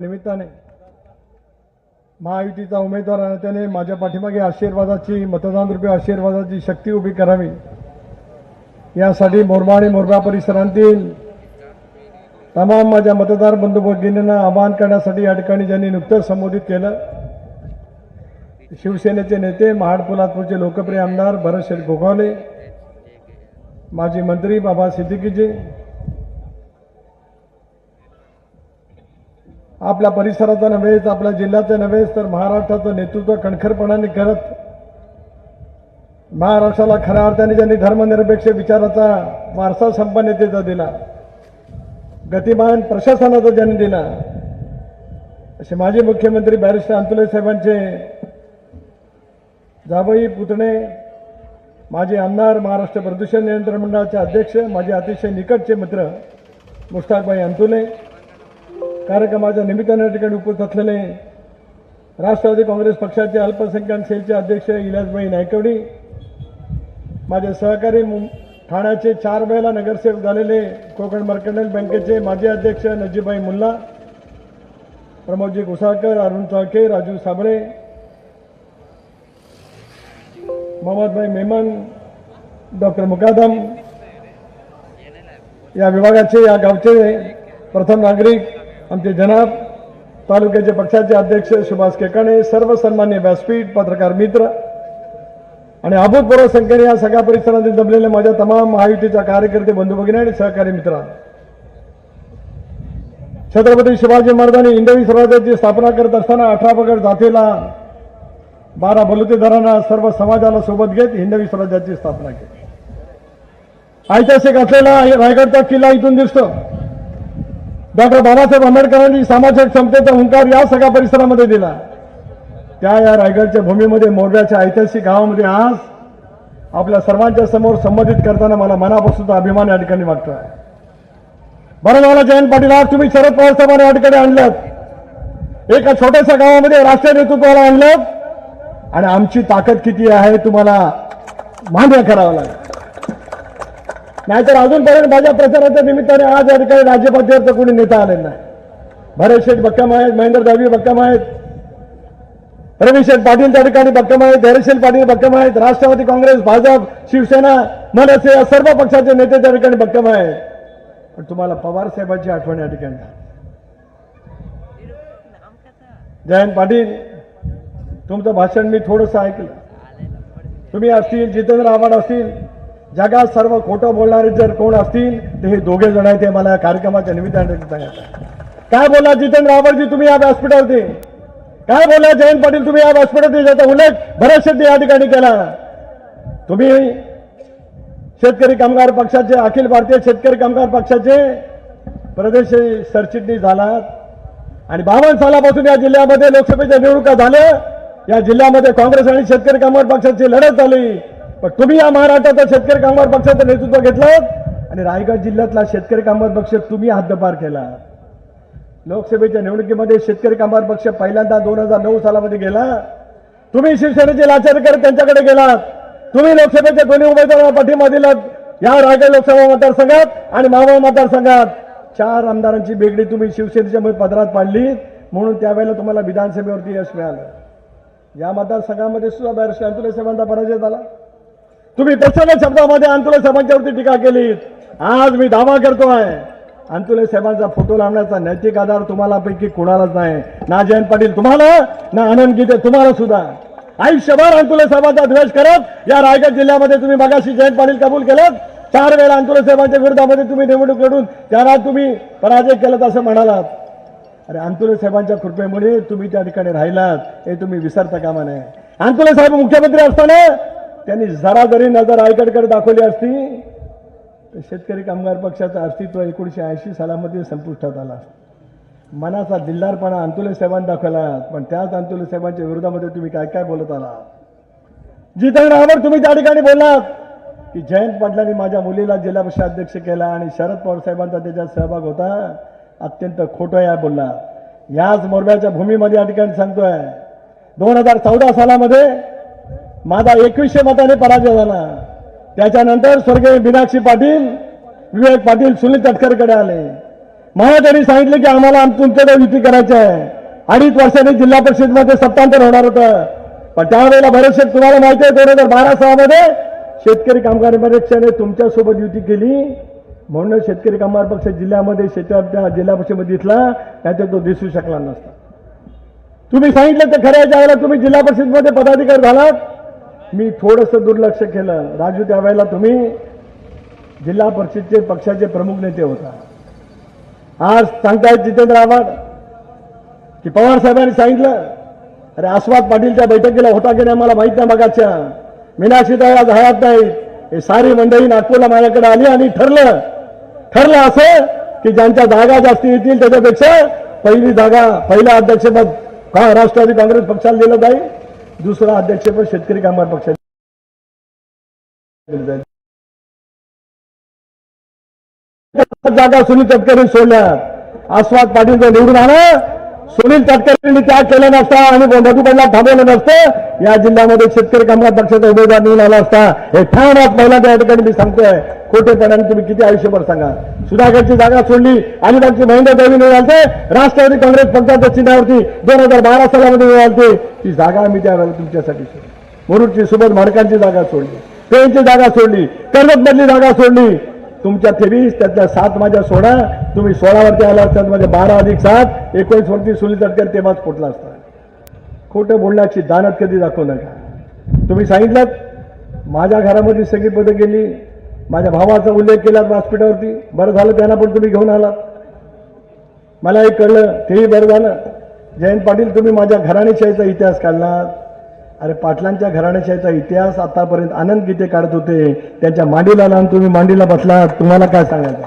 निमित्ताने महायुतीचा उमेदवार आणि त्याने माझ्या पाठीमागे आशीर्वादाची मतदान रूपी आशीर्वादाची शक्ती उभी करावी. यासाठी मोरबा आणि मोरबा परिसरातील तमाम माझ्या मतदार बंधू भगिनींना आवाहन करण्यासाठी या ठिकाणी ज्यांनी नुकतंच संबोधित केलं शिवसेनेचे नेते महाड पोलादपूरचे लोकप्रिय आमदार भरत शेठ गोगावले माजी मंत्री बाबा सिद्दीकीजी आपल्या परिसराचा नव्हेच आपल्या जिल्ह्याचं नव्हेच तर महाराष्ट्राचं नेतृत्व कणखरपणाने करत महाराष्ट्राला खऱ्या अर्थाने ज्यांनी धर्मनिरपेक्ष विचाराचा वारसा संपन्नतेचा दिला गतिमान प्रशासनाचा ज्यांनी दिला असे माजी मुख्यमंत्री बॅरिस्टर अंतुले साहेबांचे जावई पुतणे माजी आमदार महाराष्ट्र प्रदूषण नियंत्रण मंडळाचे अध्यक्ष माझे अतिशय निकटचे मित्र मुश्ताकभाई अंतुले कार्यक्रमाच्या निमित्ताने या ठिकाणी उपस्थित असलेले राष्ट्रवादी काँग्रेस पक्षाचे अल्पसंख्याक सेलचे अध्यक्ष इलाजबाई नायकवडी माझे सहकारी मुं- ठाण्याचे चार वेळेला नगरसेवक झालेले कोकण मर्कंटाईल बँकेचे माजी अध्यक्ष नजीबाई मुल्ला प्रमोदजी घुसाळकर अरुण चाळके राजू साबळे मोहम्मदभाई मेमन डॉक्टर मुकादम या विभागाचे या गावचे प्रथम नागरिक आमचे जनाब तालुक्याचे पक्षाचे अध्यक्ष सुभाष केकाणे सर्व सन्मान्य व्यासपीठ पत्रकार मित्र आणि अभूतपूर्व संख्येने या सगळ्या परिसरातील जमलेल्या माझ्या तमाम महायुतीच्या कार्यकर्ते बंधू भगिनी आणि सहकारी मित्र. छत्रपती शिवाजी महाराजांनी हिंदवी स्वराज्याची स्थापना करत असताना अठरा पगड जातीला बारा बलुतेदारांना सर्व समाजाला सोबत घेत हिंदवी स्वराज्याची स्थापना केली. ऐतिहासिक असलेला रायगडचा किल्ला इथून दिसतो. डॉक्टर बाबासाहेब आंबेडकरांनी सामाजिक क्षमतेचा हुंकार या सगळ्या परिसरामध्ये दिला. त्या या रायगडच्या भूमीमध्ये मोरब्याच्या ऐतिहासिक गावामध्ये आज आपल्या सर्वांच्या समोर संबोधित करताना मला मनापासून अभिमान या ठिकाणी वाटतोय बरं मला जयंत पाटील आज तुम्ही शरद पवार साहेबांना या ठिकाणी आणलं एका छोट्याशा गावामध्ये राष्ट्रीय नेतृत्वाला आणलं आणि आमची ताकद किती आहे तुम्हाला मान्य करावं लागेल. नाहीतर अजूनपर्यंत माझ्या प्रचाराच्या निमित्ताने आज या ठिकाणी राज्यपातळीवरचं कोणी नेता आले नाही. भरत शेठ बक्कम आहेत महेंद्र दावी बक्कम आहेत रविशेठ पाटील त्या ठिकाणी बक्कम आहेत धैर्यशील पाटील बक्कम आहेत राष्ट्रवादी काँग्रेस भाजप शिवसेना मनसे या सर्व पक्षाचे नेते त्या ठिकाणी बक्कम आहेत. पण तुम्हाला पवार साहेबांची आठवण या ठिकाणी जयंत पाटील तुमचं भाषण मी थोडंसं ऐकलं. तुम्ही असतील जितेंद्र आव्हाड असतील जगात सर्व खोटं बोलणारे जर कोण असतील तर हे दोघे जण आहेत ते मला या कार्यक्रमाच्या निमित्ताने सांगायचं काय बोला जितेंद्र रावळजी तुम्ही या व्यासपीठावरती? काय बोला जयंत पाटील तुम्ही या व्यासपीठावरती ज्याचा उल्लेख बऱ्याचशा या ठिकाणी केला? तुम्ही शेतकरी कामगार पक्षाचे अखिल भारतीय शेतकरी कामगार पक्षाचे प्रदेश सरचिटणीस झालात. आणि बावन्न सालापासून या जिल्ह्यामध्ये लोकसभेच्या निवडणुका झाल्या. या जिल्ह्यामध्ये काँग्रेस आणि शेतकरी कामगार पक्षाची लढत झाली. पण तुम्ही या महाराष्ट्राचा शेतकरी कामगार पक्षाचं नेतृत्व घेतलं आणि रायगड जिल्ह्यातला शेतकरी कामगार पक्ष तुम्ही हद्दपार केला. लोकसभेच्या निवडणुकीमध्ये शेतकरी कामगार पक्ष पहिल्यांदा दोन हजार नऊ सालामध्ये गेला. तुम्ही शिवसेनेचे लाचारकर त्यांच्याकडे गेलात. तुम्ही लोकसभेच्या दोन्ही उमेदवारांना पाठिंबा दिलात. या रायगड लोकसभा मतदारसंघात आणि मावळ मतदारसंघात चार आमदारांची बेगडी तुम्ही शिवसेनेच्या मध्ये पदरात पाडली. म्हणून त्यावेळेला तुम्हाला विधानसभेवरती यश मिळालं. या मतदारसंघामध्ये सुद्धा बाहेर शांतुले साहेबांचा पराजय झाला. तुम्ही प्रचंड शब्दामध्ये अंतुले साहेबांच्यावरती टीका केली आज मी दावा करतोय. अंतुले साहेबांचा फोटो लावण्याचा नैतिक आधार तुम्हाला पैकी कुणालाच नाही. ना जयंत पाटील तुम्हाला ना आनंद गीते तुम्हाला सुद्धा. आयुष्यभर अंतुले साहेबांचा द्वेष करत या रायगड जिल्ह्यामध्ये तुम्ही मगाशी जयंत पाटील कबूल केलं. चार वेळा अंतुले साहेबांच्या विरोधामध्ये तुम्ही निवडणूक लढून त्यांना तुम्ही पराजय केलं असं म्हणालात. अरे अंतुले साहेबांच्या कृपेमुळे तुम्ही त्या ठिकाणी राहिलात. हे तुम्ही विसरता कामा नये. अंतुले साहेब मुख्यमंत्री असताना त्यांनी जरा जरी नजर आयकडकडे दाखवली असती तर शेतकरी कामगार पक्षाचं अस्तित्व एकोणीशे ऐंशी सालामध्ये संपुष्टात आला मनाचा दिलदारपणा अंतुले साहेबांनी दाखवला पण त्याच अंतुले साहेबांच्या विरोधामध्ये तुम्ही काय काय बोलत आला जितेंद्र तुम्ही त्या ठिकाणी बोललात की जयंत पाटलांनी माझ्या मुलीला जिल्हा परिषद अध्यक्ष केला आणि शरद पवार साहेबांचा त्याच्यात सहभाग होता. अत्यंत खोटं या बोलला याच मोरब्याच्या भूमीमध्ये या ठिकाणी सांगतोय दोन हजार चौदा सालामध्ये माझा एकवीसशे मताने पराजय झाला. त्याच्यानंतर स्वर्गीय मीनाक्षी पाटील विवेक पाटील सुनील तटकरकडे आले. मला त्यांनी सांगितलं की आम्हाला आम- तुमच्याकडे युती करायची आहे अडीच वर्षांनी जिल्हा परिषदमध्ये सत्तांतर होणार होतं. पण त्यावेळेला बरेचसे तुम्हाला माहिती आहे दोन हजार बारा सहामध्ये शेतकरी कामगार पक्षाने तुमच्यासोबत युती केली. म्हणून शेतकरी कामगार पक्ष जिल्ह्यामध्ये शेतात त्या जिल्हा परिषदेमध्ये इथला त्याच्यात तो दिसू शकला नसता. तुम्ही सांगितलं तर खऱ्या ज्यावेळेला तुम्ही जिल्हा परिषदमध्ये पदाधिकारी झालात मी थोडंसं दुर्लक्ष केलं. राजू त्यावेळेला तुम्ही जिल्हा परिषदचे पक्षाचे प्रमुख नेते होता. आज सांगतायत जितेंद्र आव्हाड की पवार साहेबांनी सांगितलं अरे आस्वाद पाटीलच्या बैठकीला होता की नाही मला माहीत नाही मगाच्या. मीनाक्षीताई आज हयात नाही हे सारी मंडळी नागपूरला माझ्याकडे आली आणि ठरलं ठरलं असं की ज्यांच्या जागा जास्ती येतील त्याच्यापेक्षा पहिली जागा पहिला अध्यक्षपद का राष्ट्रवादी काँग्रेस पक्षाला दिलं जाईल? दुसरं अध्यक्षपद शेतकरी कामगार पक्षाने जागा सुनील तटकरे सोडल्या आस्वाद पाटील निवडून आला. सुनील तटकरेंनी त्याग केला नसता आणि मधुबनला थांबवलं नसतं. या जिल्ह्यामध्ये शेतकरी कामगार पक्षाचा उमेदवार निवडून आला असता. हे ठाण आज त्या या ठिकाणी मी सांगतोय. खोटेपणाने तुम्ही किती आयुष्यभर सांगा. सुधाकरची जागा सोडली आणि त्यांची महेंद्र देवी मिळालते राष्ट्रवादी काँग्रेस पक्षाच्या चिन्हावरती दोन हजार बारा सालामध्ये मिळालते ती जागा मी त्यावेळेला तुमच्यासाठी सोडली. मुरुडची सुबोध माडकांची जागा सोडली. पेनची जागा सोडली. कर्जतमधली जागा सोडली. तुमच्या तेवीस त्यातल्या सात माझ्या सोळा तुम्ही सोळावरती आला असतात माझ्या बारा अधिक सात एकोणीसवरती सुनील तटकर तेव्हाच फुटला असता. खोटं बोलण्याची दानत कधी दाखवू नका. तुम्ही सांगितलं माझ्या घरामध्ये सगळी पदं गेली माझ्या भावाचा उल्लेख केला व्यासपीठावरती बरं झालं त्यांना पण तुम्ही घेऊन आलात मला एक कळलं तेही बरं झालं. जयंत पाटील तुम्ही माझ्या घराणेशाहीचा इतिहास काढलात. अरे पाटलांच्या घराणेशाहीचा इतिहास आतापर्यंत आनंद गीते काढत होते. त्यांच्या मांडीला लावून तुम्ही मांडीला बसलात. तुम्हाला काय सांगायचं?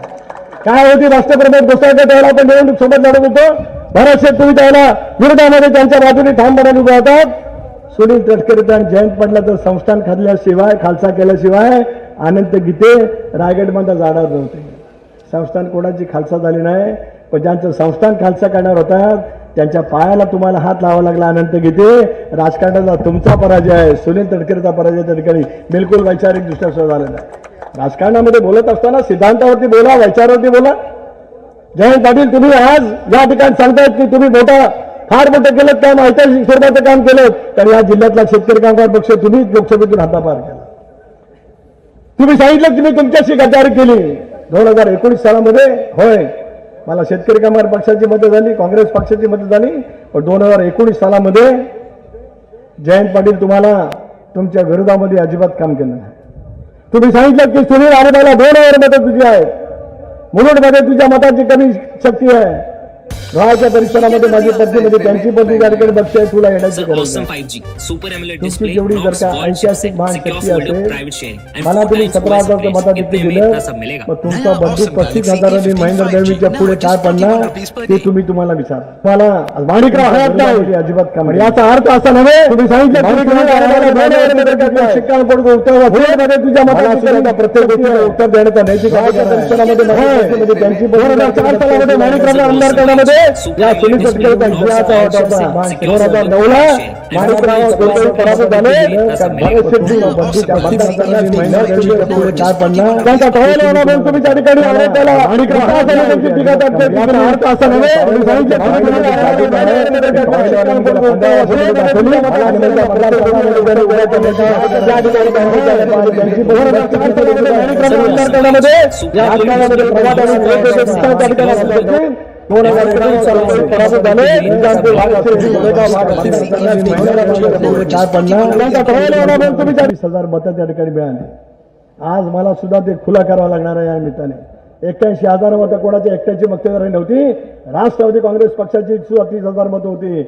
काय होती राष्ट्रप्रमुख गोसाळकर त्याला आपण निवडणूक सोबत लढत होतो बरेचसे तुम्ही त्याला विरोधामध्ये त्यांच्या बाजूने ठाम बनवून उभे होतात सुनील तटकरे आणि जयंत पडला तर संस्थान खाल्ल्याशिवाय खालसा केल्याशिवाय अनंत गीते रायगडमध्ये जाणार नव्हते. संस्थान कोणाची खालसा झाली नाही पण ज्यांचं संस्थान खालसा करणार होतात त्यांच्या पायाला तुम्हाला हात लावा लागला अनंत गीते. राजकारणाचा तुमचा पराजय आहे. सुनील तटकरेचा पराजय त्या ठिकाणी. बिलकुल वैचारिक दृष्ट्या सुरू झालेला आहे. राजकारणामध्ये बोलत असताना सिद्धांतावरती बोला वैचारावरती बोला. जयंत पाटील तुम्ही आज या ठिकाणी सांगतायत की तुम्ही मोठा फार मोठं केलं काम ऐतिहासिक स्वरूपाचं काम केलं. तर या जिल्ह्यातला शेतकरी कामगार पक्ष तुम्ही लोकसभेतून हातापार केला. तुम्ही सांगितलं की मी तुमच्याशी गद्दारी केली. दोन हजार एकोणीस सालामध्ये होय. मला शेतकरी कामगार पक्षाची मदत झाली काँग्रेस पक्षाची मदत झाली. पण दोन हजार एकोणीस सालामध्ये जयंत पाटील तुम्हाला तुमच्या विरोधामध्ये अजिबात काम केलं नाही. तुम्ही सांगितलं की सुनील आरेबाला दोन हजार मतं तुझी आहेत मुरुडमध्ये तुझ्या मताची कमी शक्ती आहे. गावाच्या परिसरामध्ये माझी पत्नीमध्ये त्यांची पत्नी ठिकाणी बघते तुला येण्याची गरज awesome नाही 5G, super AMOLED तुमची जेवढी जर का ऐतिहासिक महान शक्ती असेल मला तुम्ही सतरा upgrades. मताधिक्य दिलं? मग तुमचा awesome पस्तीस हजारांनी A15 महेंद्र 5G देवीच्या पुढे काय 41 पडला ते. तुम्ही तुम्हाला विचार. मला माणिकराव हयात नाही अजिबात काम याचा अर्थ असा नव्हे तुम्ही सांगितलं शिक्कांकडून उत्तर तुझ्या मताची प्रत्येक गोष्टीला उत्तर देण्याचा नैतिक परिसरामध्ये त्यांची हजार माणिकरावला आमदार करण्यामध्ये या इतिहास होता दोन नऊला माणिकराव कोणतेही पराभूत झाले तुम्ही त्या ठिकाणी आले त्याला माणिकराव असा नव्हे या ठिकाणी. दोन हजार एकोणीस सालामध्ये पराभूत झाले हजार मतं त्या ठिकाणी मिळाली. आज मला सुद्धा ते खुला करावं लागणार आहे या निमित्ताने. एक्क्याऐंशी हजार मतं कोणाची? एकट्याची मक्तेदारी नव्हती. राष्ट्रवादी काँग्रेस पक्षाची सुद्धा तीस हजार मतं होती.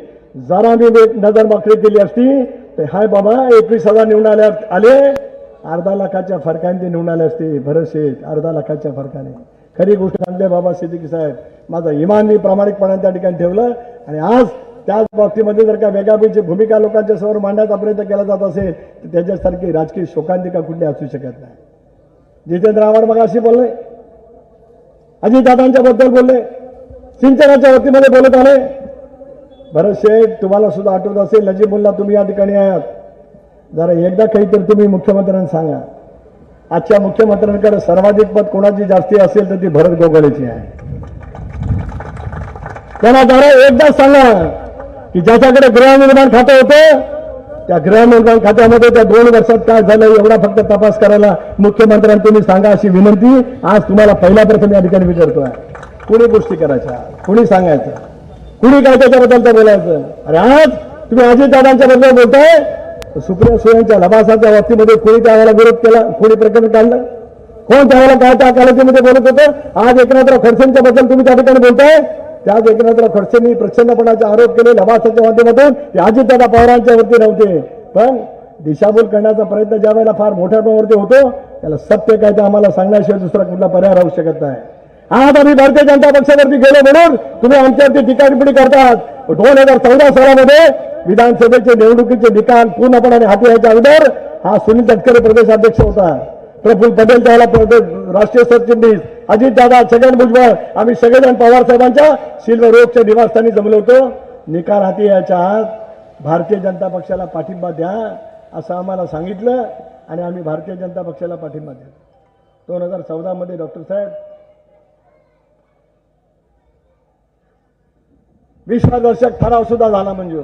जरा मी एक नजर माखणी केली असती तर हाय बाबा एकवीस हजार निवडून आले आले. अर्धा लाखाच्या फरकाने ते निवडून आले असते. भरत शेठ अर्धा लाखाच्या फरकाने. खरी गोष्ट सांगते बाबा सिद्दीकी साहेब. माझा इमान मी प्रामाणिकपणाने त्या ठिकाणी ठेवलं आणि आज त्याच बाबतीमध्ये जर का वेगळापैकी भूमिका लोकांच्या समोर मांडण्याचा प्रयत्न केला जात असेल तर त्याच्यासारखी राजकीय शोकांतिका कुठली असू शकत नाही. जितेंद्र आव्हाड मग अशी बोलले अजितदादांच्या बद्दल बोलले सिंचनाच्या वतीमध्ये बोलत आले. भरत शेठ तुम्हाला सुद्धा आठवत असेल नजीबुल्ला तुम्ही या ठिकाणी आहात. जरा एकदा काहीतरी तुम्ही मुख्यमंत्र्यांना सांगा. आजच्या मुख्यमंत्र्यांकडे सर्वाधिक पद कोणाची जास्ती असेल तर ती भरत गोगळेची आहे. त्यांना जरा एकदाच सांगा की ज्याच्याकडे गृहनिर्माण खातं होतं त्या गृहनिर्माण खात्यामध्ये त्या दोन वर्षात काय झालं एवढा फक्त तपास करायला मुख्यमंत्र्यांनी तुम्ही सांगा अशी विनंती. आज तुम्हाला पहिल्या प्रथम या ठिकाणी मी करतोय कुणी गोष्टी करायच्या? कुणी सांगायचं? कुणी काय त्याच्याबद्दल बोलायचं? अरे आज तुम्ही अजितदादांच्या बद्दल बोलताय सुप्रिया सुळेंच्या लबासाच्या बाबतीमध्ये कोणी त्यावेळेला विरोध केला? कोणी प्रकरण काढलं? कोण त्यावेळेला काय त्या कालावधीमध्ये बोलत होतं? आज एकनाथराव खडसेंच्या बद्दल तुम्ही त्या ठिकाणी बोलताय? त्याच एकनाथराव खडसेंनी प्रचंडपणाचे आरोप केले लबासाच्या माध्यमातून. याची अजितदादा पवारांच्या वरती नव्हते. पण दिशाभूल करण्याचा प्रयत्न ज्या वेळेला फार मोठ्या प्रमाणावरती होतो त्याला सत्य काय ते आम्हाला सांगण्याशिवाय दुसरा कुठला पर्याय राहू शकत नाही. आज आम्ही भारतीय जनता पक्षावरती गेलो म्हणून तुम्ही आमच्यावरती टीका टिप्पणी करतात. दोन हजार चौदा सालामध्ये विधानसभेचे निवडणुकीचे निकाल पूर्णपणे हाती यायच्या अगोदर हा सुनील तटकरे प्रदेशाध्यक्ष होता. प्रफुल्ल पटेल त्याला राष्ट्रीय सरचिटणीस अजितदादा छगन भुजबळ आम्ही सगळेजण पवार साहेबांच्या सिल्वर रोडच्या निवासस्थानी जमलो होतो. निकाल हाती यायच्या आत भारतीय जनता पक्षाला पाठिंबा द्या असं आम्हाला सांगितलं आणि आम्ही भारतीय जनता पक्षाला पाठिंबा दिला. दोन हजार चौदामध्ये डॉक्टर साहेब विश्वासदर्शक ठराव सुद्धा झाला मंजूर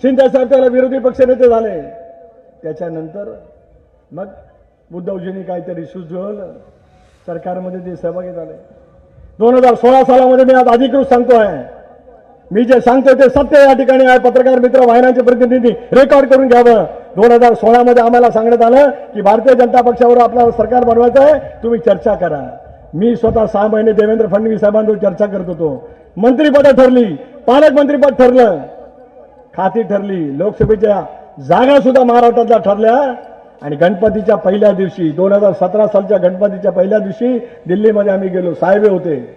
शिंदे साहेब त्याला विरोधी पक्षनेते झाले. त्याच्यानंतर मग उद्धवजींनी काहीतरी सुचवलं सरकारमध्ये ते सहभागी झाले. दोन हजार सोळा सालामध्ये मी आज अधिकृत सांगतोय. मी जे सांगतोय ते सत्य या ठिकाणी आहे. पत्रकार मित्र वाहिन्यांचे प्रतिनिधी रेकॉर्ड करून घ्यावं. दोन हजार सोळामध्ये आम्हाला सांगण्यात आलं की भारतीय जनता पक्षावर आपल्याला सरकार बनवायचं आहे. तुम्ही चर्चा करा. मी स्वतः सहा महिने देवेंद्र फडणवीस साहेबांवर चर्चा करत होतो. मंत्रिपद ठरली. पालकमंत्रीपद ठरलं. खाती ठरली. लोकसभेच्या जागा सुद्धा महाराष्ट्रातल्या ठरल्या. आणि गणपतीच्या पहिल्या दिवशी दोन हजार सतरा सालच्या गणपतीच्या पहिल्या दिवशी दिल्लीमध्ये आम्ही गेलो. साहेब होते.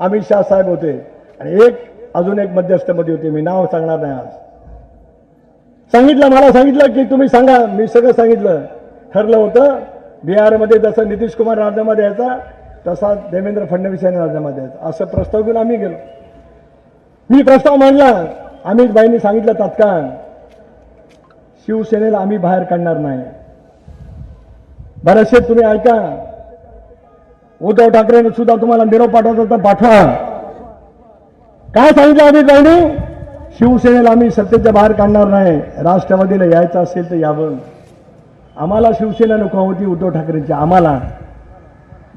अमित शाह साहेब होते. आणि एक अजून एक मध्यस्थमध्ये होते. मी नाव सांगणार नाही आज. सांगितलं मला सांगितलं की तुम्ही सांगा. मी सगळं सांगितलं. ठरलं होतं. बिहारमध्ये जसं नितीश कुमार राजीनामा यायचा तसा देवेंद्र फडणवीस यांनी राज्यामध्ये यायचा असं प्रस्ताव घेऊन आम्ही गेलो. मी प्रस्ताव मांडला. आम्हीच बाईंनी सांगितलं तात्काळ शिवसेनेला आम्ही बाहेर काढणार नाही. बरेचसे तुम्ही ऐका उद्धव ठाकरेने सुद्धा तुम्हाला निरोप पाठवता तर पाठवा. काय सांगितलं अमित भाईंनी? शिवसेनेला आम्ही सत्तेच्या बाहेर काढणार नाही. राष्ट्रवादीला यायचं असेल तर यावं. आम्हाला शिवसेना नको होती उद्धव ठाकरेंची. आम्हाला.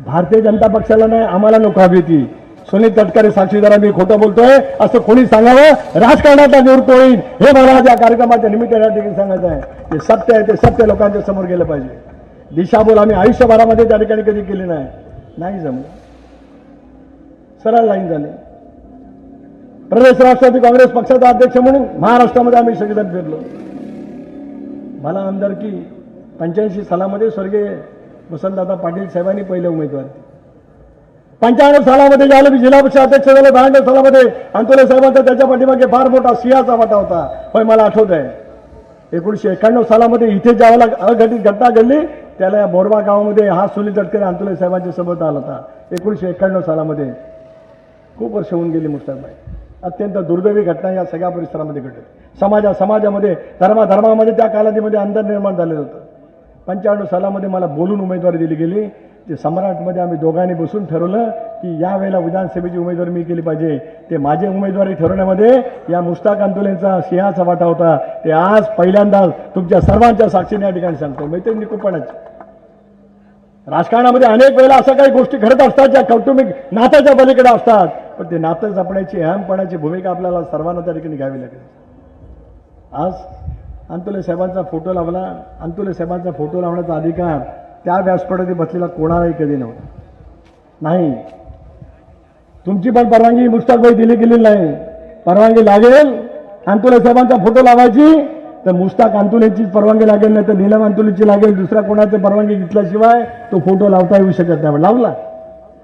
भारतीय जनता पक्षाला नाही आम्हाला नको हवी होती. सुनील तटकरे साक्षीदारा मी खोटं बोलतोय. असं कोणी सांगावं? राजकारणाचा निवृत्त होईल हे मला या कार्यक्रमाच्या निमित्ताने ठिकाणी सांगायचं आहे. ते सत्य आहे ते सत्य लोकांच्या समोर गेलं पाहिजे. दिशाभूल आम्ही आयुष्यभरामध्ये त्या ठिकाणी कधी केली नाही. नाही जमलं. सरळ लाईन झाली. प्रदेश राष्ट्रवादी काँग्रेस पक्षाचा अध्यक्ष म्हणून महाराष्ट्रामध्ये आम्ही सगळेजण फिरलो. मला आमदारकी पंच्याऐंशी सालामध्ये स्वर्गीय वसंतदादा पाटील साहेबांनी पहिले उमेदवार. दिले. पंच्याण्णव सालामध्ये ज्यावेळेला मी जिल्हा परिषद अध्यक्ष झालो ब्याण्णव सालामध्ये अंतोले साहेबांचा त्याच्या पाठीमागे फार मोठा सिंहाचा वाटा होता. पण मला आठवत आहे. एकोणीसशे एक्याण्णव सालामध्ये इथे ज्यावेळेला अघटित घटना घडली त्याला या बोरबा गावामध्ये हा सुनील तटकरे अंतोले साहेबांच्या सोबत आला होता. एकोणीसशे एक्क्याण्णव सालामध्ये. खूप वर्ष होऊन गेली मुस्ताबाई अत्यंत दुर्दैवी घटना या सगळ्या परिसरामध्ये घडली. समाजा समाजामध्ये धर्माधर्मामध्ये त्या कालावधीमध्ये अंतर निर्माण झालेलं होतं. पंच्याण्णव सालामध्ये मला बोलून उमेदवारी दिली गेली. ते सम्राटमध्ये आम्ही दोघांनी बसून ठरवलं की या वेळेला विधानसभेची उमेदवारी मी केली पाहिजे. ते माझे उमेदवारी ठरवण्यामध्ये या मुस्ताक आंदोलनचा सिंहाचा वाटा होता. ते आज पहिल्यांदाच तुमच्या सर्वांच्या साक्षीने या ठिकाणी सांगतो. मैत्रिणी निकोपणाची राजकारणामध्ये अनेक वेळेला अशा काही गोष्टी घडत असतात ज्या कौटुंबिक नात्याच्या पलीकडे असतात. पण ते नातं जपण्याची अहमपणाची भूमिका आपल्याला सर्वांना त्या ठिकाणी घ्यावी लागेल. आज अंतुले साहेबांचा फोटो लावला. अंतुले साहेबांचा फोटो लावण्याचा अधिकार त्या व्यासपीठावर बसलेला कोणालाही कधी नव्हता. नाही. तुमची पण परवानगी मुस्ताकबाई दिली गेलेली नाही. परवानगी लागेल अंतुले साहेबांचा फोटो लावायची तर मुस्ताक अंतुलेचीच परवानगी लागेल नाही तर नीलम अंतुलेची लागेल दुसऱ्या कोणाची परवानगी घेतल्याशिवाय तो फोटो लावता येऊ शकत नाही. लावला.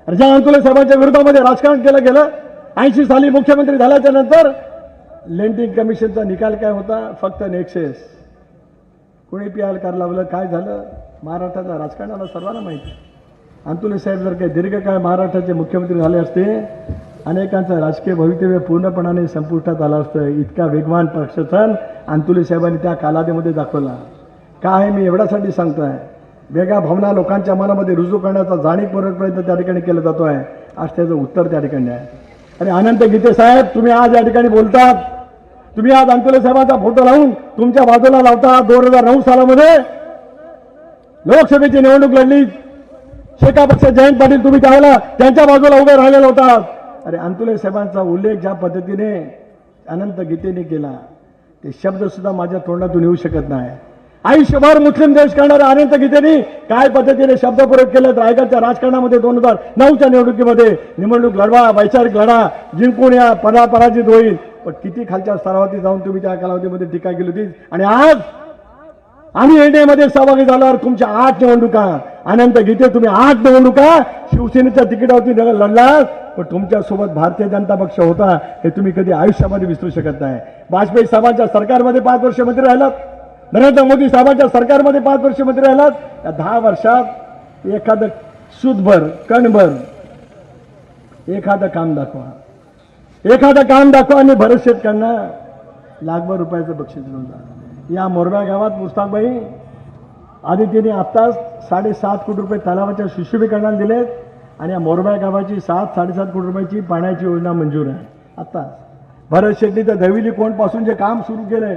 अरे ज्या अंतुले साहेबांच्या विरोधामध्ये राजकारण केलं गेलं ऐंशी साली मुख्यमंत्री झाल्याच्यानंतर लेंडिंग कमिशनचा निकाल काय होता? फक्त नेक्सेस. कोणी पी आर कार लावलं? काय झालं? महाराष्ट्राच्या राजकारणाला सर्वांना माहिती अंतुले साहेब जर काही दीर्घकाळ महाराष्ट्राचे मुख्यमंत्री झाले असते अनेकांचं राजकीय भवितव्य पूर्णपणाने संपुष्टात आलं असतं. इतका वेगवान पक्षसन अंतुले साहेबांनी त्या कालावधीमध्ये दाखवला. काय मी एवढ्यासाठी सांगतो आहे वेगळ्या भावना लोकांच्या मनामध्ये रुजू करण्याचा जाणीवपूर्वक प्रयत्न त्या ठिकाणी केला जातो आहे. आज त्याचं उत्तर त्या ठिकाणी आहे. आणि अनंत गीते साहेब तुम्ही आज या ठिकाणी बोलतात. तुम्ही आज अंतुले साहेबांचा फोटो लावून तुमच्या बाजूला लावता दोन हजार नऊ सालामध्ये. लोकसभेची निवडणूक लढली. शेका पक्ष जयंत पाटील तुम्ही त्यावेळेला त्यांच्या बाजूला उभे राहिलेला होता अरे अंतुले साहेबांचा उल्लेख ज्या पद्धतीने अनंत गीतेने केला ते शब्द सुद्धा माझ्या तोंडातून येऊ शकत नाही. आयुष्यभर मुस्लिम देश करणाऱ्या अनंत गीतेने काय पद्धतीने शब्द प्रयोग केले रायगडच्या राजकारणामध्ये दोन हजार नऊच्या निवडणुकीमध्ये निवडणूक लढवा वैचारिक लढा जिंकून या परा पराजित होईल. पण किती खालच्या स्तरावरती जाऊन तुम्ही त्या कालावधीमध्ये टीका केली होती? आणि आज आम्ही एनडीएमध्ये सहभागी झाल्यावर तुमच्या आठ निवडणुका अनंत गीते तुम्ही आठ निवडणुका शिवसेनेच्या तिकिटावरती ल- लढलात. पण तुमच्यासोबत भारतीय जनता पक्ष होता हे तुम्ही कधी आयुष्यामध्ये विसरू शकत नाही. वाजपेयी साहेबांच्या सरकारमध्ये पाच वर्ष मंत्री राहिलात. नरेंद्र मोदी साहेबांच्या सरकारमध्ये पाच वर्ष मंत्री राहिलात. या दहा वर्षात एखादं सुदभर कणभर एखादं काम दाखवा. एखादं काम दाखवा आणि भरत शेतकऱ्यांना लाखभर रुपयाचं बक्षीस देऊन जाणार या मोरब्या गावात मुस्ताकबाई आदित्यने आत्ताच साडेसात कोटी रुपये तलावाच्या शिशुभीकरणाला दिलेत आणि या मोरबा गावाची सात साडेसात कोटी रुपयाची पाण्याची योजना मंजूर आहे. आत्ताच भरत शेट्टी तर दविली कोंडपासून जे काम सुरू केलं आहे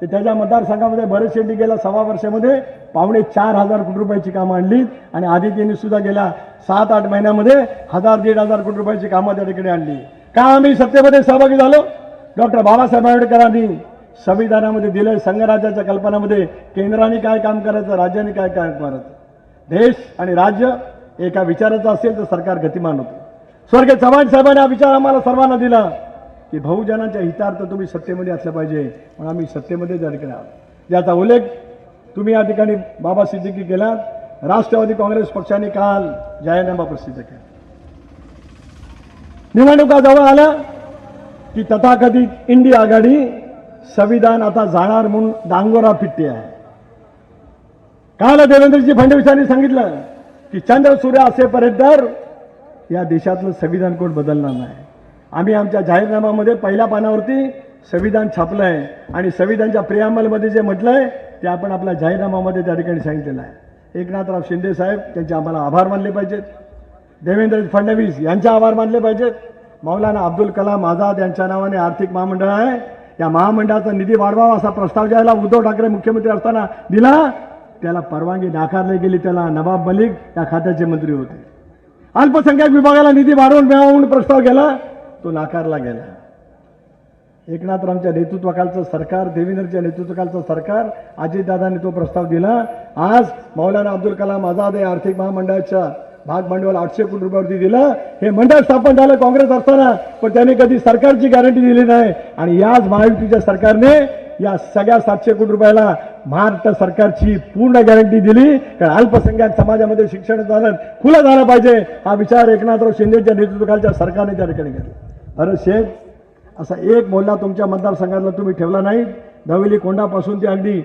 ते त्याच्या मतदारसंघामध्ये भरत शेट्टी गेल्या सव्वा वर्षामध्ये पावणे चार हजार कोटी रुपयाची कामं आणली आणि आदित्यने सुद्धा गेल्या सात आठ महिन्यामध्ये हजार दीड हजार कोटी रुपयाची कामं त्या ठिकाणी आणली. का आम्ही सत्तेमध्ये सहभागी झालो? डॉक्टर बाबासाहेब आंबेडकरांनी संविधानामध्ये दिलंय संघराज्याच्या कल्पनामध्ये केंद्राने काय काम करायचं राज्याने काय काय करायचं? देश आणि राज्य एका विचाराचं असेल तर सरकार गतिमान होतं. स्वर्गीय चव्हाण साहेबांनी हा विचार आम्हाला सर्वांना दिला की बहुजनांच्या हितार्थ तुम्ही सत्तेमध्ये असलं पाहिजे म्हणून आम्ही सत्तेमध्ये त्या ठिकाणी आहोत उल्लेख तुम्ही या ठिकाणी बाबा सिद्दीकी केला राष्ट्रवादी काँग्रेस पक्षाने काल जाहीरनामा प्रसिद्ध केला. निवडणुका जवळ आल्या की तथाकथित इंडिया आघाडी संविधान आता जाणार म्हणून डांगोरा पिट्टी आहे. काल देवेंद्रजी फडणवीसांनी सांगितलं की चंद्र सूर्य असेपर्यंत या देशातलं संविधान कोण बदलणार नाही. आम्ही आमच्या जाहीरनाम्यामध्ये पहिल्या पानावरती संविधान छापलं आहे आणि संविधानच्या प्रियामलमध्ये जे म्हटलंय ते आपण आपल्या जाहीरनाम्यामध्ये त्या ठिकाणी सांगितलेलं आहे. एकनाथराव शिंदे साहेब त्यांचे आम्हाला आभार मानले पाहिजेत. देवेंद्र फडणवीस यांचे आभार मानले पाहिजेत. मौलाना अब्दुल कलाम आझाद यांच्या नावाने आर्थिक महामंडळ आहे. त्या महामंडळाचा निधी वाढवावा असा प्रस्ताव ज्याला उद्धव ठाकरे मुख्यमंत्री असताना दिला. त्याला परवानगी नाकारली गेली. त्याला नवाब मलिक या खात्याचे मंत्री होते. अल्पसंख्याक विभागाला निधी वाढवून मिळावा म्हणून प्रस्ताव गेला. तो नाकारला गेला. एकनाथ रामच्या नेतृत्वाखालचं सरकार देवेंद्रच्या नेतृत्वाखालचं सरकार अजितदादांनी तो प्रस्ताव दिला. आज मौलाना अब्दुल कलाम आझाद हे आर्थिक महामंडळाच्या भाग भांडवल आठशे कोटी रुपयावरती दिलं. हे मंडळ स्थापन झालं काँग्रेस असताना. पण त्यांनी कधी सरकारची गॅरंटी दिली नाही. आणि याच महायुतीच्या सरकारने या सगळ्या सातशे कोटी रुपयाला महाराष्ट्र सरकारची पूर्ण गॅरंटी दिली. कारण अल्पसंख्याक समाजामध्ये शिक्षण झालं खुलं झालं पाहिजे. हा विचार एकनाथराव शिंदेच्या नेतृत्वाखालच्या सरकारने त्या ठिकाणी केला अरे शेख असा एक मोहल्ला तुमच्या मतदारसंघातला तुम्ही ठेवला नाही. दवेली कोंडापासून ते अगदी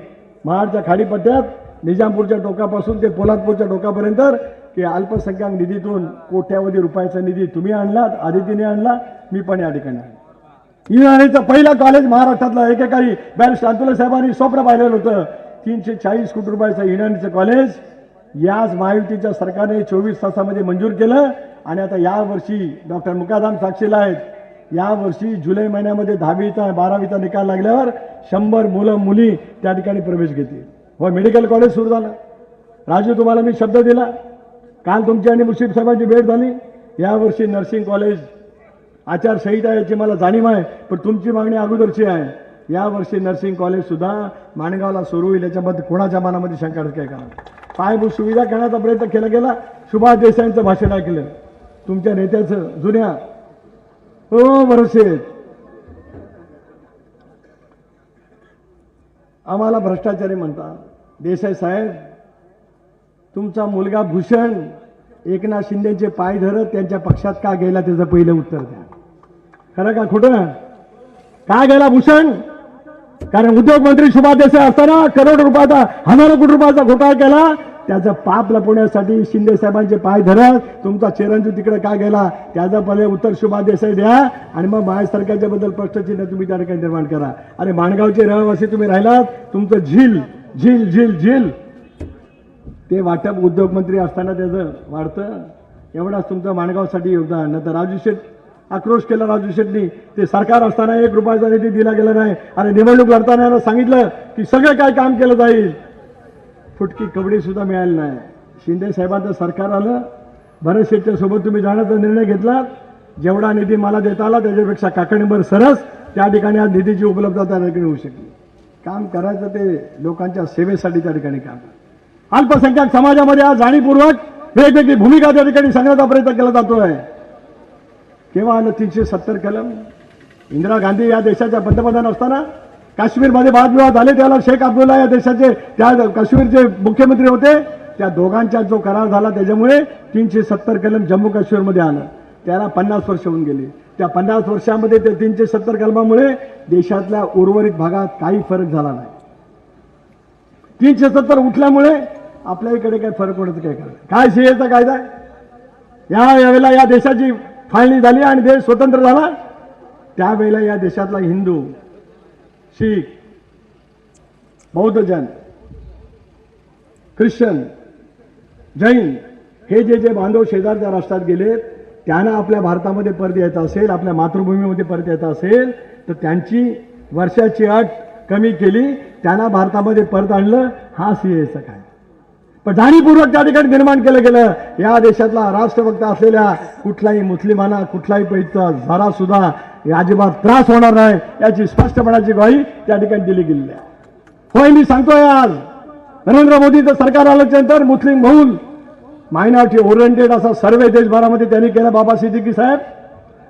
महाडच्या खाडीपट्ट्यात. निजामपूरच्या टोकापासून ते पोलादपूरच्या टोकापर्यंत की अल्पसंख्याक निधीतून कोट्यावधी रुपयाचा निधी तुम्ही आणलात आदितीने आणला मी पण या ठिकाणी इंजिनिअरिंगचं पहिलं कॉलेज महाराष्ट्रातलं एकेकाळी बॅल अब्दुल्ला साहेबांनी स्वप्न पाहिलेलं होतं. तीनशे चाळीस कोटी रुपयाचं इंजिनिअरिंगचं कॉलेज याच महायुतीच्या सरकारने चोवीस तासामध्ये मंजूर केलं आणि आता यावर्षी डॉक्टर मुकादाम साक्षीला आहेत. यावर्षी जुलै महिन्यामध्ये दहावीचा बारावीचा निकाल लागल्यावर शंभर मुलं मुली त्या ठिकाणी प्रवेश घेतील. व मेडिकल कॉलेज सुरू झालं. राजू तुम्हाला मी शब्द दिला. काल तुमची आणि मुश्रीफ साहेबांची भेट झाली. यावर्षी नर्सिंग कॉलेज आचारसंहिता याची मला जाणीव आहे पण तुमची मागणी अगोदरची आहे. यावर्षी नर्सिंग कॉलेजसुद्धा माणगावला सुरू होईल याच्यामध्ये कोणाच्या मनामध्ये शंका काय करा पायाभूत सुविधा करण्याचा प्रयत्न केला गेला. सुभाष देसाईंचं भाषण ऐकलं. तुमच्या नेत्याचं जुन्या हो भरोसे आम्हाला भ्रष्टाचारी म्हणतात. देसाई साहेब तुमचा मुलगा भूषण एकनाथ शिंदेचे पाय धरत त्यांच्या पक्षात का गेला त्याचं पहिलं उत्तर द्या. खरं का खोटं? का गेला भूषण? कारण उद्योगमंत्री सुभाष देसाई असताना करोड रुपयाचा हजारो कोटी रुपयाचा घोटाळा केला. त्याचं पाप लपवण्यासाठी शिंदे साहेबांचे पाय धरत तुमचा चिरंजीव तिकडे का गेला? त्याचं पहिले उत्तर शुभा देसाई द्या आणि मग माझ्या सरकारच्या बद्दल प्रश्नचिन्ह तुम्ही त्या ठिकाणी निर्माण करा. अरे माणगावचे रहिवासी तुम्ही राहिलात? तुमचं झील झील झील झील. ते वाटप उद्योगमंत्री असताना त्याचं वाढतं. एवढाच तुमचं माणगावसाठी योगदान. नंतर राजू शेठ आक्रोश केला राजू शेट्टी ते सरकार असताना एक रुपयाचा निधी दिला गेला नाही. आणि निवडणूक लढताना सांगितलं की सगळं काय काम केलं जाईल. फुटकी कबड्डी सुद्धा मिळाली नाही. शिंदे साहेबांचं सरकार आलं भरत शेट्टीसोबत तुम्ही जाण्याचा निर्णय घेतला जेवढा निधी मला देता आला त्याच्यापेक्षा काकणीवर सरस त्या ठिकाणी आज निधीची उपलब्धता त्या ठिकाणी होऊ शकली. काम करायचं ते लोकांच्या सेवेसाठी त्या ठिकाणी काम. अल्पसंख्याक समाजामध्ये आज जाणीवपूर्वक वेगवेगळी भूमिका त्या ठिकाणी सांगण्याचा प्रयत्न केला जातोय. केव्हा आलं तीनशे सत्तर कलम? इंदिरा गांधी या देशाच्या पंतप्रधान असताना काश्मीरमध्ये वादविवाद झाले त्याला शेख अब्दुल्ला या देशाचे त्या काश्मीरचे मुख्यमंत्री होते. त्या दोघांचा जो करार झाला त्याच्यामुळे तीनशे सत्तर कलम जम्मू काश्मीरमध्ये आलं. त्याला पन्नास वर्ष होऊन गेली. त्या पन्नास वर्षामध्ये ते तीनशे सत्तर कलमामुळे देशातल्या उर्वरित भागात काही फरक झाला नाही. तीनशे सत्तर उठल्यामुळे आपल्या इकडे काही फरक पडत काय करा काय सीएचा कायदा? या वेळेला या देशाची फाळणी झाली आणि देश स्वतंत्र झाला. त्यावेळेला या देशातला हिंदू शीख बौद्ध जन ख्रिश्चन जैन हे जे जे बांधव शेजारच्या राष्ट्रात गेले त्यांना आपल्या भारतामध्ये परत यायचं असेल आपल्या मातृभूमीमध्ये परत यायचं असेल तर त्यांची वर्षाची अट कमी केली त्यांना भारतामध्ये परत आणलं हा सीएचा काय पण जाणीवपूर्वक त्या ठिकाणी निर्माण केलं गेलं. या देशातला राष्ट्रभक्त असलेल्या कुठलाही मुस्लिमांना कुठलाही पैसा जरा सुद्धा अजिबात त्रास होणार नाही याची स्पष्टपणाची ग्वाही त्या ठिकाणी दिली गेलेली आहे. होय मी सांगतोय आज नरेंद्र मोदीचं सरकार आल्याच्यानंतर मुस्लिम बहुल मायनॉरिटी ओरिएंटेड असा सर्वे देशभरामध्ये त्यांनी केला बाबा सिद्दीकी साहेब.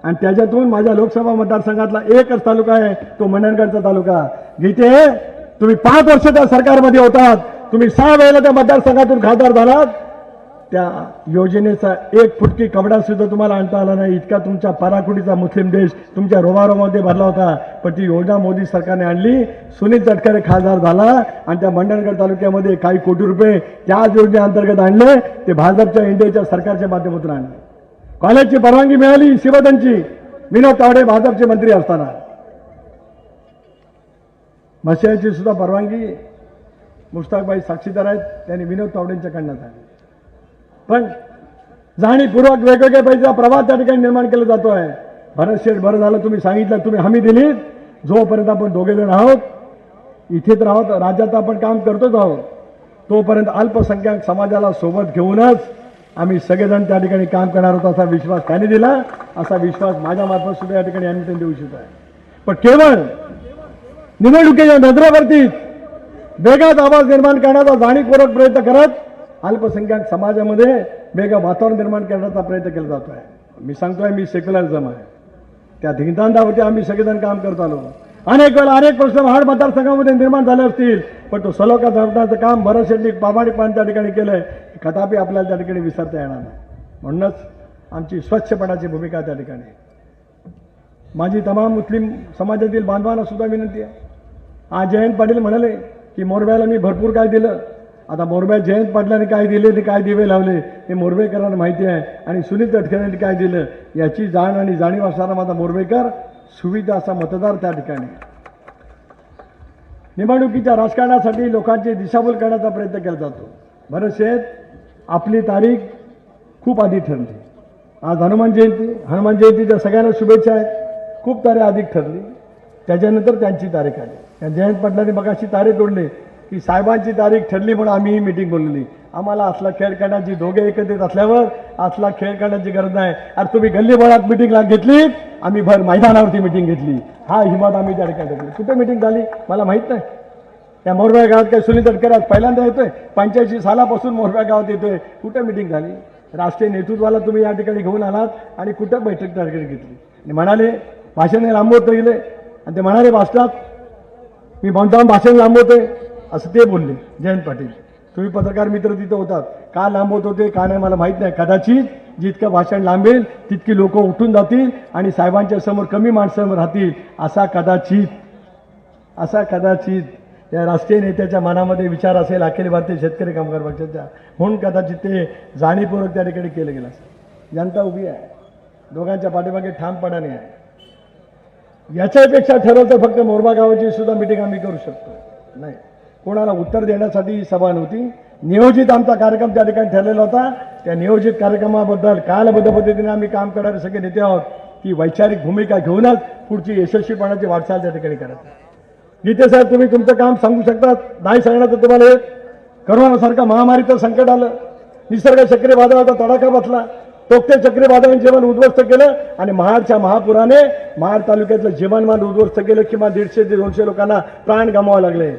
आणि त्याच्यातून माझ्या लोकसभा मतदारसंघातला एकच तालुका आहे तो मंडणगडचा तालुका. जिथे तुम्ही पाच वर्ष त्या सरकारमध्ये होतात. तुम्ही सहा वेळेला त्या मतदारसंघातून खासदार झालात. त्या योजनेचा एक फुटकी कपडासुद्धा तुम्हाला आणता आला नाही. इतका तुमच्या पराकुटीचा मुस्लिम देश तुमच्या रोमारोमध्ये भरला होता. पण ती योजना मोदी सरकारने आणली. सुनील तटकरे खासदार झाला आणि त्या मंडणगड तालुक्यामध्ये काही कोटी रुपये त्याच योजनेअंतर्गत आणले. ते भाजपच्या इंडियाच्या सरकारच्या माध्यमातून आणले. कॉलेजची परवानगी मिळाली शिवदनची विनोद तावडे भाजपचे मंत्री असताना. मशियाची सुद्धा परवानगी. मुश्ताकबाई साक्षीदार आहेत. त्यांनी विनोद तावडेंच्या कडण्यात आली पण जाणीवपूर्वक वेगवेगळ्या पैसा प्रवाह त्या ठिकाणी निर्माण केला जातोय भरत शेठ बरं झालं तुम्ही सांगितलं तुम्ही हमी दिलीत जोपर्यंत आपण दोघे जण आहोत इथेच राहत राज्यात आपण काम करतोच आहोत तोपर्यंत अल्पसंख्याक समाजाला सोबत घेऊनच आम्ही सगळेजण त्या ठिकाणी काम करणार होतो असा विश्वास त्यांनी दिला. असा विश्वास माझ्या मार्फत सुद्धा या ठिकाणी आम्ही त्यांनी देऊ इच्छित आहे. पण केवळ निवडणुकीच्या नजरेवरती वेगळाच आवाज निर्माण करण्याचा जाणीवपूर्वक प्रयत्न करत अल्पसंख्याक समाजामध्ये वेगळं वातावरण निर्माण करण्याचा प्रयत्न केला जातो आहे मी सांगतोय मी सेक्युलरिझम आहे. त्या धिंगदांडावरती आम्ही सगळेजण काम करत आलो. अनेक वेळा अनेक प्रश्न महाड मतदारसंघामध्ये निर्माण झाले असतील पण तो सलोखा धरण्याचं काम भरत शेट्टी प्रामाणिकपणे त्या ठिकाणी केलंय. कदापि आपल्याला त्या ठिकाणी विसरता येणार नाही. म्हणूनच आमची स्वच्छपणाची भूमिका त्या ठिकाणी. माझी तमाम मुस्लिम समाजातील बांधवांना सुद्धा विनंती आहे. आज जयंत पाटील म्हणाले की मोरब्याला मी भरपूर काय दिलं आता मोरब्या जयंत पाटलांनी काय दिले ते काय दिवे लावले हे मोरबेकरांना माहिती आहे. आणि सुनील तटकरेंनी काय दिलं याची जाण आणि जाणीव असणारा माझा मोरबेकर सुविधा असा मतदार त्या ठिकाणी. निवडणुकीच्या राजकारणासाठी लोकांची दिशाभूल करण्याचा प्रयत्न केला जातो. बरेचसे आपली तारीख खूप आधी ठरली. आज हनुमान जयंती हनुमान जयंतीच्या सगळ्यांना शुभेच्छा आहेत. खूप तारीख अधिक ठरली. त्याच्यानंतर त्यांची तारीख आली. त्या जयंत पाटलांनी मगाशी तारीख तोडली. की साहेबांची तारीख ठरली म्हणून आम्ही ही मिटिंग बोलवली आम्हाला असला खेळ करण्याची दोघे एकत्रित असल्यावर असला खेळ करण्याची गरज नाही. अरे तुम्ही गल्लीबोळात मिटिंग घेतली आम्ही भर मैदानावरती मिटिंग घेतली. हा हिमत आम्ही त्या ठिकाणी घेतली कुठे मिटिंग झाली? मला माहीत नाही. त्या मोरव्या गावात काय सुनील तटकरे आज पहिल्यांदा येतोय. पंच्याऐंशी सालापासून मोरव्या गावात येतोय. कुठे मिटिंग झाली? राष्ट्रीय नेतृत्वाला तुम्ही या ठिकाणी घेऊन आलात आणि कुठं बैठक त्या ठिकाणी घेतली? आणि म्हणाले भाषण लांबवत गेले आणि ते म्हणाले भाषणात मी म्हणतो भाषण लांबवतोय. असं ते बोलले जयंत पाटील. तुम्ही पत्रकार मित्र तिथं होतात. का लांबवत होते का नाही मला माहीत नाही. कदाचित जितकं भाषण लांबेल तितकी लोक उठून जातील आणि साहेबांच्या समोर कमी माणसं राहतील. असा कदाचित असा कदाचित या राष्ट्रीय नेत्याच्या मनामध्ये विचार असेल अखिल भारतीय शेतकरी कामगार पक्षाच्या. म्हणून कदाचित ते जाणीवपूर्वक त्या ठिकाणी केलं गेलं असेल जनता उभी आहे. दोघांच्या पाठीमागे ठामपणाने आहे. याच्यापेक्षा ठरवलं तर फक्त मोरबा गावाची सुद्धा मिटिंग आम्ही करू शकतो. नाही. कोणाला उत्तर देण्यासाठी सभा नव्हती. नियोजित आमचा कार्यक्रम त्या ठिकाणी ठरलेला होता. त्या नियोजित कार्यक्रमाबद्दल कालबद्ध पद्धतीने आम्ही काम करणारे सगळे नेते आहोत. ती वैचारिक भूमिका घेऊनच पुढची यशस्वीपणाची वाटचाल त्या ठिकाणी करत गीते साहेब तुम्ही तुमचं काम सांगू शकतात? नाही सांगणार तर तुम्हाला करोनासारखं महामारीचं संकट आलं. निसर्ग चक्रीवादळाचा तडाखा बसला. टोकते चक्रीवादळाने जीवन उद्ध्वस्त केलं आणि महाडच्या महापुराने महाड तालुक्यातलं जीवनमान उद्ध्वस्त केलं. किंवा दीडशे ते दोनशे लोकांना प्राण गमावे लागले.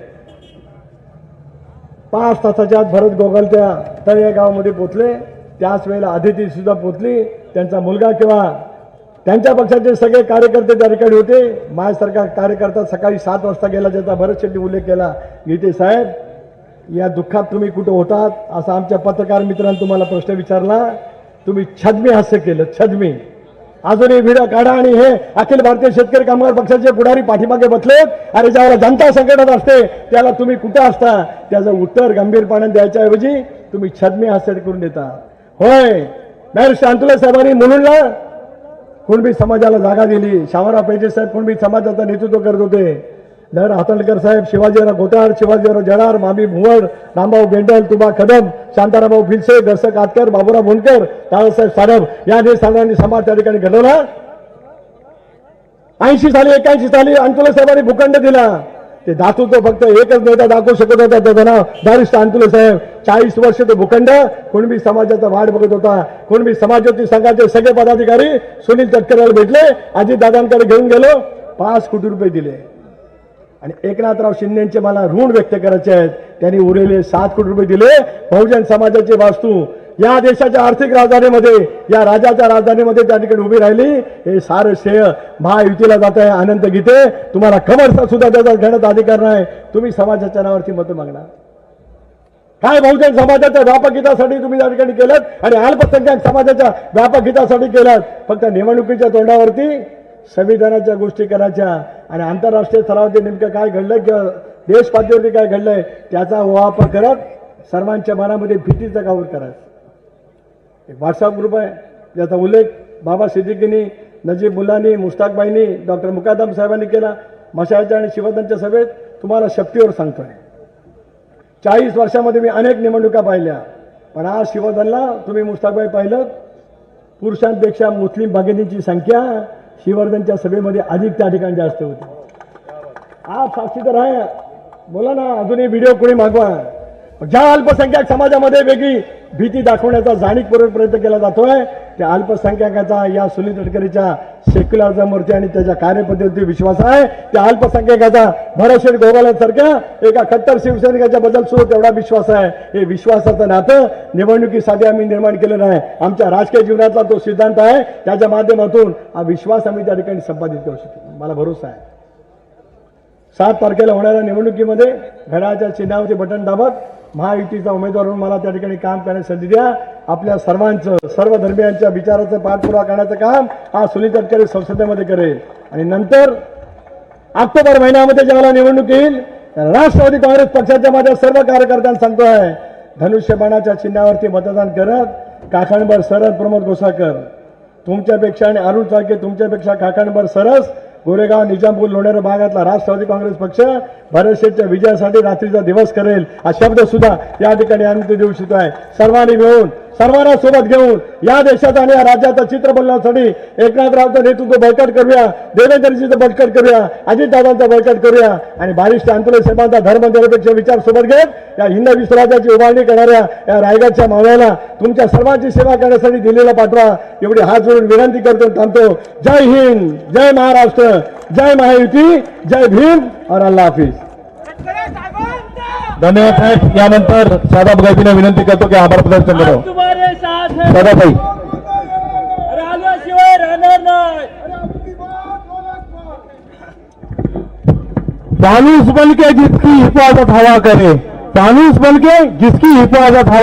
पाच तासाच्या आत भरत गोगल त्या या गावामध्ये पोचले. त्याच वेळेला अदितीसुद्धा पोचली. त्यांचा मुलगा किंवा त्यांच्या पक्षाचे सगळे कार्यकर्ते त्या ठिकाणी होते. माझ्यासारखा कार्यकर्ता सकाळी सात वाजता गेला ज्याचा भरत शेट्टी उल्लेख केला. गीते साहेब या दुःखात तुम्ही कुठं होतात? असा आमच्या पत्रकार मित्रांनी तुम्हाला प्रश्न विचारला. तुम्ही छदमी हास्य केलं छदमी. अजूनही व्हिडिओ काढा आणि हे अखिल भारतीय शेतकरी कामगार पक्षाचे पुढारी पाठीमागे बसलेत आणि ज्यावेळेला जनता संकटात असते त्याला तुम्ही कुठं असता? त्याचं उत्तर गंभीरपणे द्यायच्याऐवजी तुम्ही छदमी हास्य करून देता. होय नाही शांतुला साहेबांनी मुलुंडला कुणबी समाजाला जागा दिली. शामराव पेटे साहेब कुणबी समाजाचं नेतृत्व करत होते. धड हातणकर साहेब शिवाजीराव गोताळ शिवाजीराव जडार मामी भुवड रामभाऊ बेंडल तुबा कदम शांतारामभाऊ भिलसे दर्शक आतकर बाबुराव मुंडकर तारासाहेब सारब या सर्वांनी समाज त्या ठिकाणी घडवला. ऐंशी साली एक्याऐंशी साली अंतुले साहेबांनी भूखंड दिला. ते दातृत्व फक्त एकच नेता दाखवू शकत होता त्याचं नाव दारिष्ट अंतुले साहेब चाळीस वर्ष तो भूखंड. कुणबी समाजाचा वाढ बघत होता. कुणबी समाजोती संघाचे सगळे पदाधिकारी सुनील तटकरेला भेटले. आजी दादांकडे घेऊन गेलो. पाच कोटी रुपये दिले. आणि एकनाथराव शिंदेचे मला ऋण व्यक्त करायचे आहेत. त्यांनी उरलेले सात कोटी रुपये दिले. बहुजन समाजाची वास्तू या देशाच्या आर्थिक राजधानीमध्ये या राजाच्या राजधानीमध्ये त्या ठिकाणी उभी राहिली. हे सारं श्रेय महायुतीला जात आहे. आनंद गीते. तुम्हाला खबरचा सुद्धा त्याचा घेण्यात अधिकार नाही. तुम्ही समाजाच्या नावावरती मतं मागणार. काय बहुजन समाजाच्या व्यापक हितासाठी तुम्ही त्या ठिकाणी केलं आणि अल्पसंख्याक समाजाच्या व्यापक हितासाठी केलं फक्त निवडणुकीच्या तोंडावरती संविधानाच्या गोष्टी करायच्या आणि आंतरराष्ट्रीय स्तरावरती नेमकं काय घडलं किंवा देश पातळीवरती काय घडलंय त्याचा वापर करत सर्वांच्या मनामध्ये भीतीचा कावर करायचं? एक व्हॉट्सअप ग्रुप आहे ज्याचा उल्लेख बाबा सिद्दीकींनी नजीब मुलांनी मुश्ताकबाईंनी डॉक्टर मुकादम साहेबांनी केला. मशाळच्या आणि शिवदांच्या सभेत तुम्हाला शक्तीवर सांगतोय. चाळीस वर्षामध्ये मी अनेक निवडणुका पाहिल्या. पण आज शिवधनला तुम्ही मुस्ताकबाई पाहिलं पुरुषांपेक्षा मुस्लिम भगिनींची संख्या श्रीवर्धनच्या सभेमध्ये अधिक त्या ठिकाणी जास्त होते. आज साक्षी तर आहे. बोला ना अजूनही व्हिडिओ कोणी मागवा. ज्या अल्पसंख्याक समाजामध्ये वेगळी भीती दाखवण्याचा जाणीवपूर्वक प्रयत्न केला जातोय त्या अल्पसंख्याकाचा या सुनील तटकरेच्या सेक्युलरिझमवरती आणि त्याच्या कार्यपद्धतीवरती विश्वास आहे. त्या अल्पसंख्याकाचा भरतशेठ गोगालांसारख्या एका कट्टर शिवसैनिकाच्या बद्दल सुद्धा तेवढा विश्वास आहे. हे विश्वासाचं नातं निवडणुकीसाठी आम्ही निर्माण केलं नाही आमच्या राजकीय जीवनातला तो सिद्धांत आहे. त्याच्या माध्यमातून हा विश्वास आम्ही त्या ठिकाणी संपादित करू शकतो. मला भरोसा आहे. सात तारखेला होणाऱ्या निवडणुकीमध्ये घड्याळाच्या चिन्हावरती बटन दाबत महायुतीचा उमेदवार म्हणून मला त्या ठिकाणी काम करण्याची संधी द्या. आपल्या सर्वांचं सर्व धर्मियांच्या विचाराचं पाठपुरावा करण्याचं काम हा सुनील तटकरे संसदेमध्ये करेल. आणि नंतर ऑक्टोबर महिन्यामध्ये ज्यावेळेला निवडणूक येईल तर राष्ट्रवादी काँग्रेस पक्षाच्या माझ्या सर्व कार्यकर्त्यांना सांगतोय धनुष्यबाणाच्या चिन्हावरती मतदान करत काकाणबर सरस प्रमोद गोसाकर तुमच्यापेक्षा आणि अरुण चाळके तुमच्यापेक्षा काकाणबर सरस गोरेगाव निजामपूर लोणेरे भागातला राष्ट्रवादी काँग्रेस पक्ष भरत शेठच्या विजयासाठी रात्रीचा दिवस करेल. हा शब्द सुद्धा या ठिकाणी आनंद देऊ इच्छितो आहे सर्वांनी मिळून सर्वांना सोबत घेऊन या देशाचं आणि या राज्याचं चित्र बनवण्यासाठी एकनाथरावचं नेतृत्व बळकट करूया देवेंद्रजीचं बळकट करूया अजितदादांचं बळकट करूया आणि बारिष्ठ अंतुले साहेबांचा धर्मनिरपेक्ष विचार सोबत घेत या हिंद विश्वराज्याची उभारणी करणाऱ्या या रायगडच्या मावळ्याला तुमच्या सर्वांची सेवा करण्यासाठी दिल्लीला पाठवा. एवढी हात जोडून विनंती करतो थांबतो. जय हिंद जय महाराष्ट्र जय महायुती जय भीम और अल्लाह हाफिज. धन्यवाद साहेब. यानंतर सादाब गायतीने विनंती करतो की आभार प्रदर्शन आज दादाभाई. राहिल्याशिवाय राहणार नाही. फानूस बन के जिसकी हिफाजत हवा करे. फानूस बन के जिसकी हिफाजत हवा